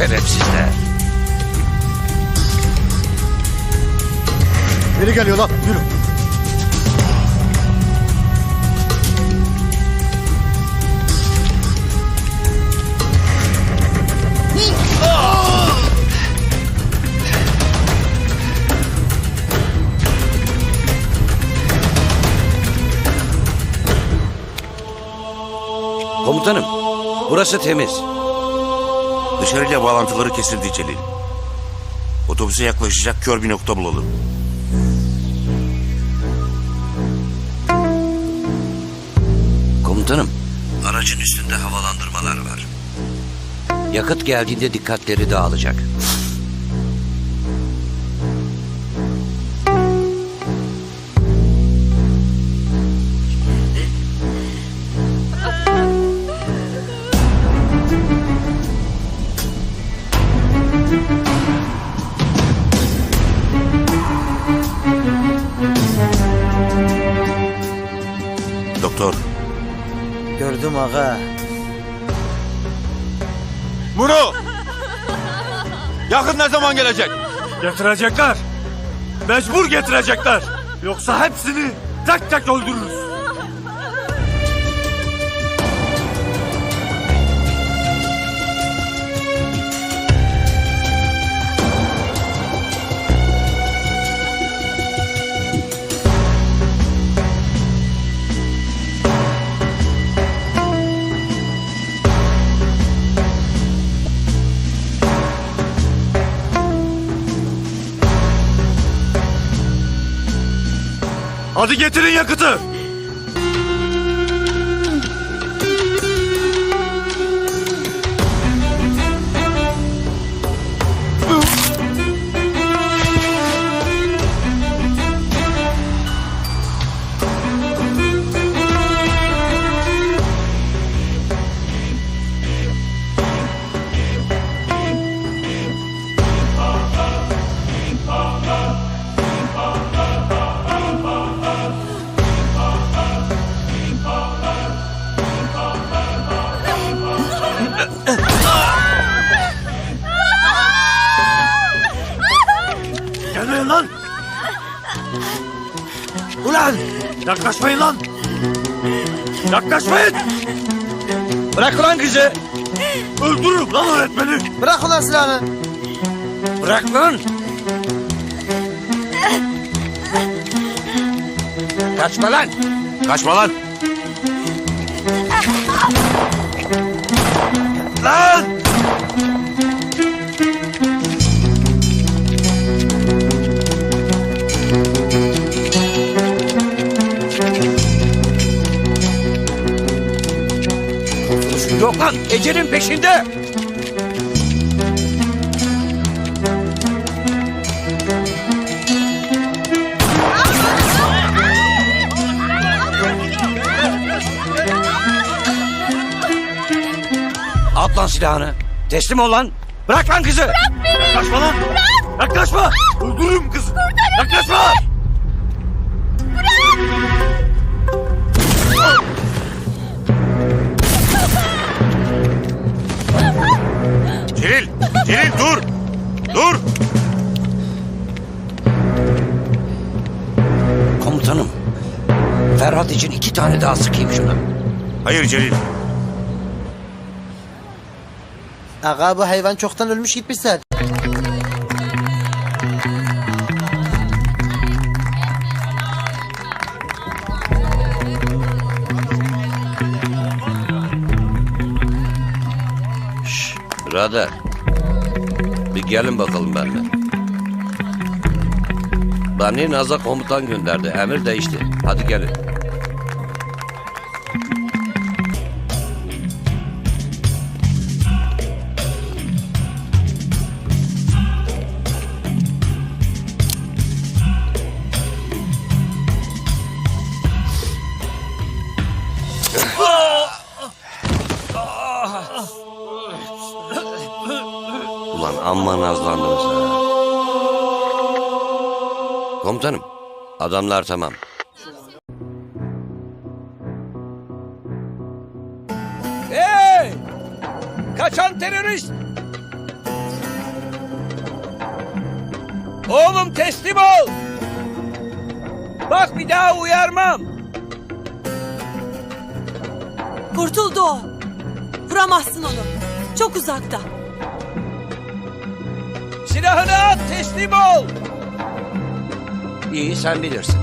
Şerefsizler. Biri geliyor lan yürü. Komutanım, burası temiz. Dışarıyla bağlantıları kesildi Celil. Otobüse yaklaşacak kör bir nokta bulalım. Komutanım, aracın üstünde havalandırmalar var. Yakıt geldiğinde dikkatleri dağılacak. Doktor, Gördüm ağa. Muro! Yakıt ne zaman gelecek? Getirecekler. Mecbur getirecekler. Yoksa hepsini tek tek öldürürüz. Hadi getirin yakıtı. Yaklaşmayın. Bırak lan kızı! Öldürürüm lan öğretmeni. Bırak ulan silahını. Bırak lan! Kaçma lan! kaçma lan! Lan! Yok lan! Ecelin peşinde! At lan silahını. Teslim ol lan. Bırak lan kızı. Yaklaşma lan. Yaklaşma. Öldürürüm kızı. Yaklaşma. Celil! Celil dur! Dur! Komutanım. Ferhat için iki tane daha sıkayım şuna. Hayır Celil. Ağa bu hayvan çoktan ölmüş gitmiş zaten. Birader. Bir gelin bakalım benimle. Beni Naz'a komutan gönderdi. Emir değişti. Hadi gelin. nazlandınız ha. Komutanım, adamlar tamam. Hey! Kaçan terörist! Oğlum teslim ol! Bak bir daha uyarmam! Kurtuldu o. Vuramazsın onu. Çok uzakta. Silahını at teslim ol. İyi sen bilirsin.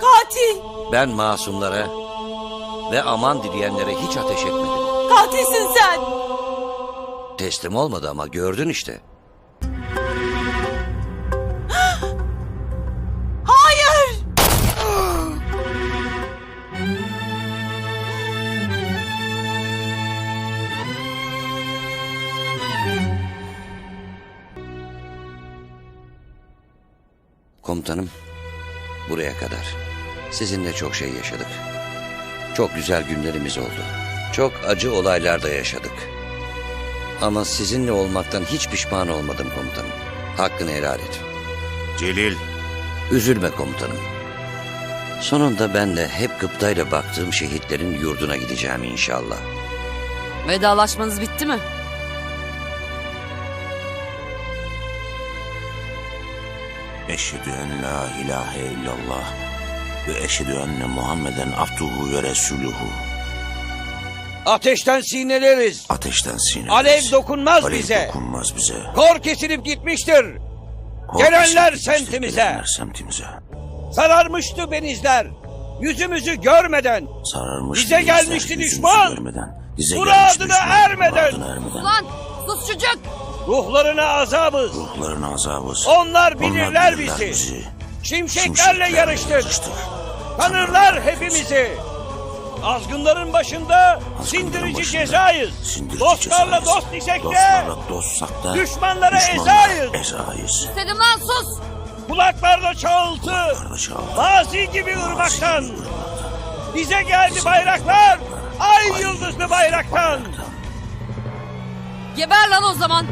Katil. Ben masumlara ve aman dileyenlere hiç ateş etmedim. Katilsin sen. Teslim olmadı ama gördün işte. Komutanım, buraya kadar. Sizinle çok şey yaşadık. Çok güzel günlerimiz oldu. Çok acı olaylar da yaşadık. Ama sizinle olmaktan hiç pişman olmadım komutanım. Hakkını helal et. Celil. Üzülme komutanım. Sonunda ben de hep gıptayla baktığım şehitlerin yurduna gideceğim inşallah. Vedalaşmanız bitti mi? Eşhedü en la ilahe illallah ve eşhedü enne Muhammeden abduhu ve resuluhu. Ateşten sineleriz. Ateşten siniriz. Alev dokunmaz Alev bize. dokunmaz bize. Kor kesilip gitmiştir. Kor Gelenler kesilip semtimize. Gelenler semtimize. Sararmıştı benizler. Yüzümüzü görmeden. Sararmış Bize denizler, gelmişti yüzümüzü düşman. Görmeden. Bize Muradına gelmişti düşman. ermeden. Muradına ermeden. Lan sus çocuk. Ruhlarına azabız. Ruhların azabız. Onlar bilirler bizi. Şimşeklerle yarıştık. Tanırlar hepimizi. Azgınların başında sindirici başında cezayız. sindirici Dostlarla cezayız. dost isek de Dostlarla dostsak da düşmanlara düşmanlara ezayız. ezayız. Lan sus. kulaklarda çağıltı. Kardeşim. Mazi gibi ırmaktan. Bize geldi bayraklar. Ay yıldızlı bayraktan. Geber lan o zaman.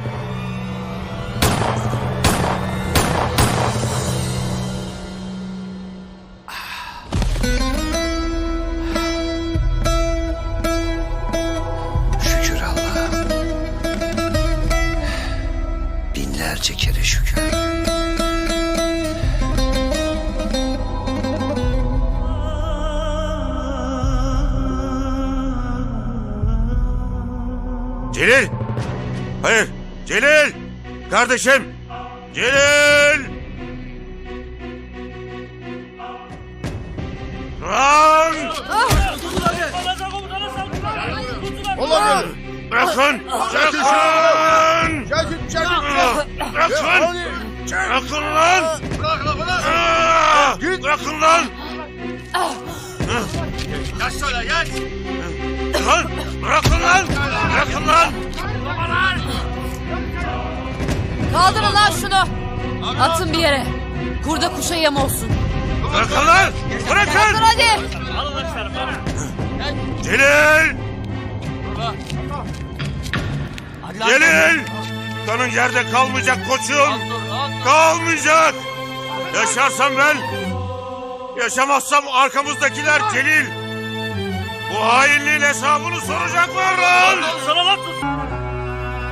Kardeşim! Celil! Lan! Bırakın! Bırakın! Bırakın! Bırakın lan! Bırakın lan! Lan! Bırakın lan! Bırakın lan! Kaldırın lan şunu. Atın bir yere. Kurda kuşa yem olsun. Bırakın lan! Bırakın! Kaldır hadi. Celil! Celil! Kanın yerde kalmayacak koçum. Kalmayacak. Yaşarsam ben, yaşamazsam arkamızdakiler Celil. Bu hainliğin hesabını soracaklar lan.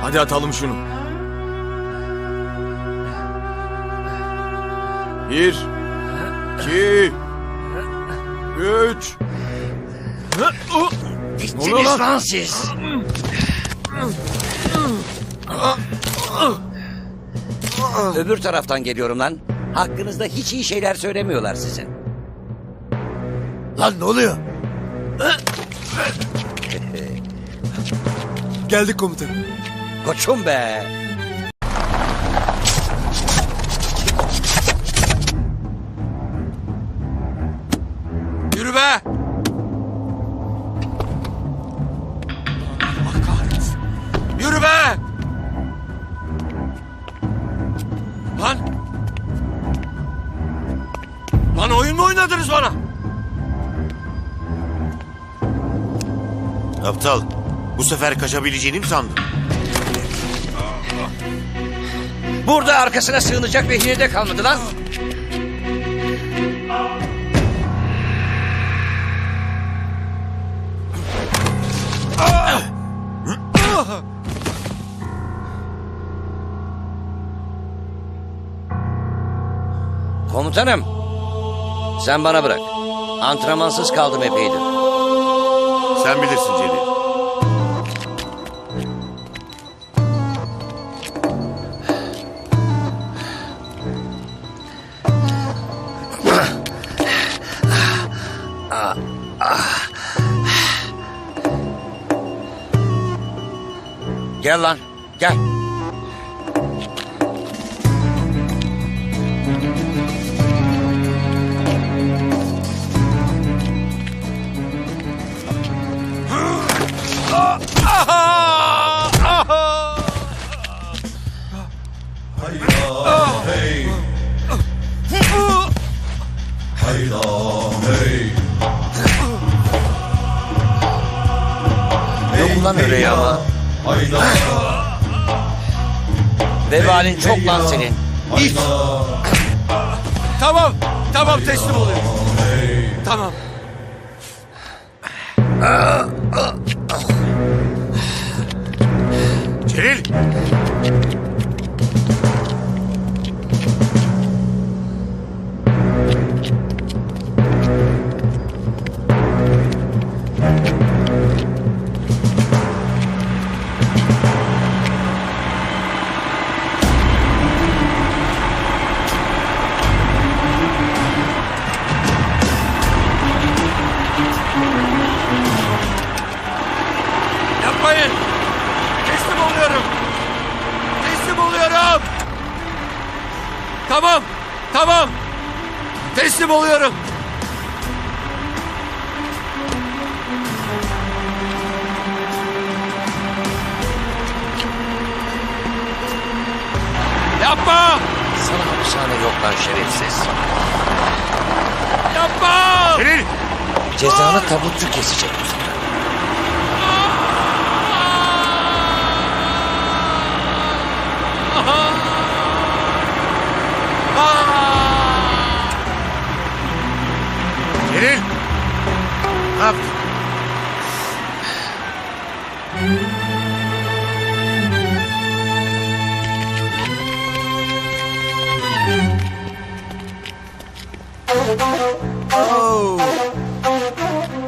Hadi atalım şunu. Bir, iki, üç. Ne oluyor lan? lan siz. Öbür taraftan geliyorum lan. Hakkınızda hiç iyi şeyler söylemiyorlar size. Lan ne oluyor? Geldik komutanım. Koçum be. Lan! Lan oyun mu oynadınız bana? Aptal, bu sefer kaçabileceğini mi sandın? Burada arkasına sığınacak rehinede de kalmadı lan. Komutanım. Sen bana bırak. Antrenmansız kaldım epeydir. Sen bilirsin Celil. Gel lan. Gel. Vebalin çok lan senin. İt. Tamam. Tamam teslim oluyorum. Tamam. Celil! Tamam. Tamam. Teslim oluyorum. Yapma. Sana hapishane yok lan şerefsiz. Yapma. Celil! Cezanı tabutçu kesecek Celil! Ne yaptın?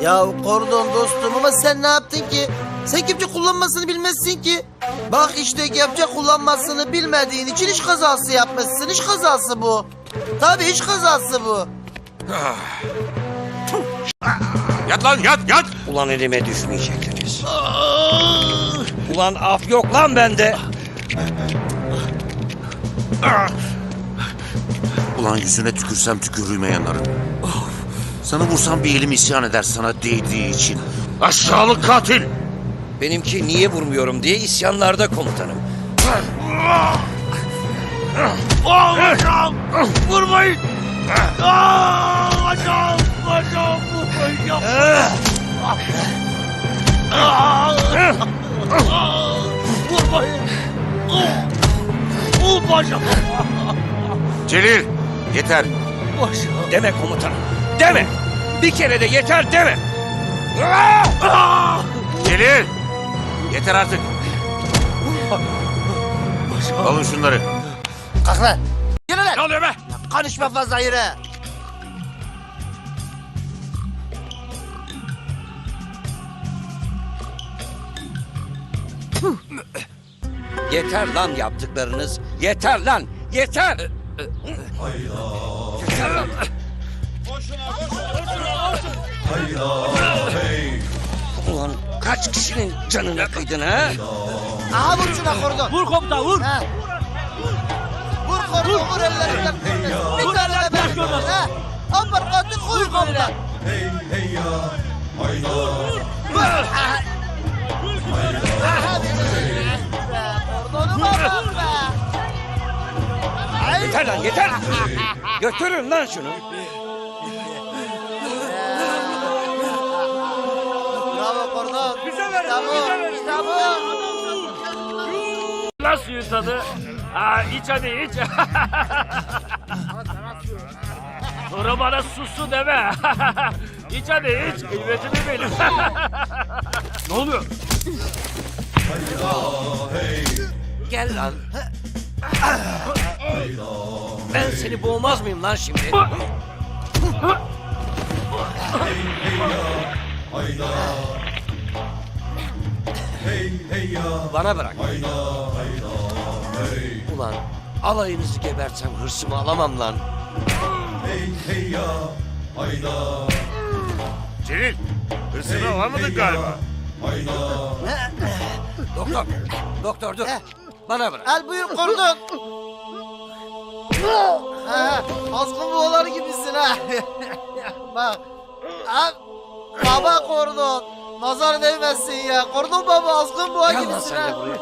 Ya kordon dostum ama sen ne yaptın ki? Sen kepçe kullanmasını bilmezsin ki. Bak işte kepçe kullanmasını bilmediğin için iş kazası yapmışsın. İş kazası bu. Tabii iş kazası bu. Yat lan yat yat! Ulan elime düşmeyecektiniz. Ulan af yok lan bende. Ulan yüzüne tükürsem tükürüğüme yanarım. Sana vursam bir elim isyan eder sana değdiği için. Aşağılık katil! Benimki niye vurmuyorum diye isyanlarda komutanım. Bacağım! Vurmayın! Yapmayın! Aa, Vurmayın! Oh, bacağım! Celil! Yeter! Bacağım! Deme komutanım. Deme. Bir kere de yeter deme. Celil! Yeter artık. Alın şunları. Kalk lan. Yürü lan. Ne oluyor be? Konuşma fazla yürü. Yeter lan yaptıklarınız. Yeter lan. Yeter. Yeter lan. Ulan kaç kişinin canına kıydın ha? Aha vur şuna kordon. Vur komutan vur! Ha. Vur kordon vur ellerinden tutmuyor. Bir tane de ben vurayım, ha. Aparkatı koy komutan. Kordonuma bak be. Yeter lan yeter. Götürün lan şunu. Bravo kordon. Bize verin, bu, bize verin. işte bu. Lan suyun tadı. Ha, iç hadi iç. Sonra bana susu deme. iç hadi iç. Kıymetimi benim. ne oluyor? Gel lan. Ben seni boğmaz mıyım lan şimdi? Bana bırak. Ulan alayınızı gebertsem hırsımı alamam lan. Celil, hırsını alamadın galiba. Doktor, doktor dur. Bana bırak. Al buyur kordon. ha, azgın gibisin ha. Bak. Ha, baba kordon. Nazar değmesin ya. Kordon baba azgın boğa Gel lan gibisin sen de ha. buraya.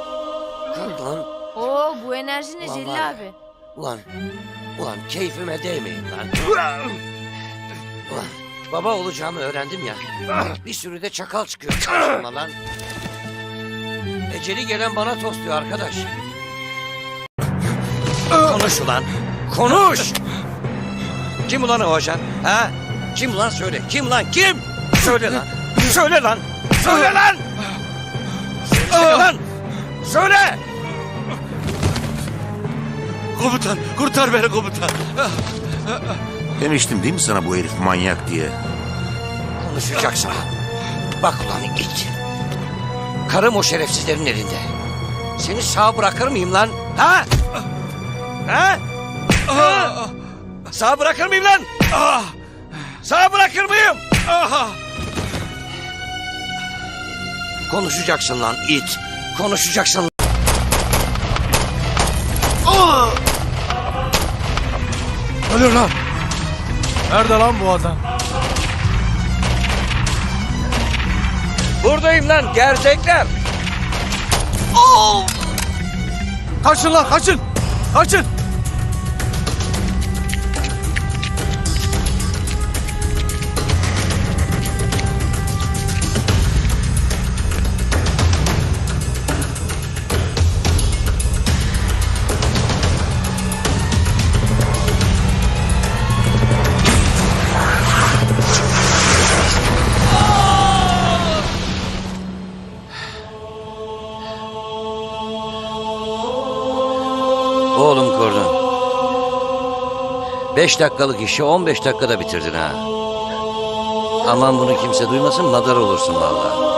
Kalk lan. Oo bu enerji ne Ulan var Celil ya. abi? Ulan, ulan keyfime değmeyin lan. Ulan, baba olacağımı öğrendim ya. Bir sürü de çakal çıkıyor karşıma lan. Eceli gelen bana tosluyor arkadaş. Konuş ulan, konuş! Kim ulan o ajan? Ha? Kim ulan söyle, kim lan, kim? Söyle lan, söyle lan, söyle lan! Söyle lan, söyle! Komutan, kurtar beni komutan. Demiştim değil mi sana bu herif manyak diye? Konuşacaksın. Bak ulan it. Karım o şerefsizlerin elinde. Seni sağ bırakır mıyım lan? Ha? Ha? Ha? Sağ bırakır mıyım lan? Sağ bırakır mıyım? Konuşacaksın lan it. Konuşacaksın. Ölür lan. Nerede lan bu adam? Buradayım lan gerçekler. Kaçın lan kaçın. Kaçın. Oğlum Kordon. Beş dakikalık işi on beş dakikada bitirdin ha. Aman bunu kimse duymasın madar olursun vallahi.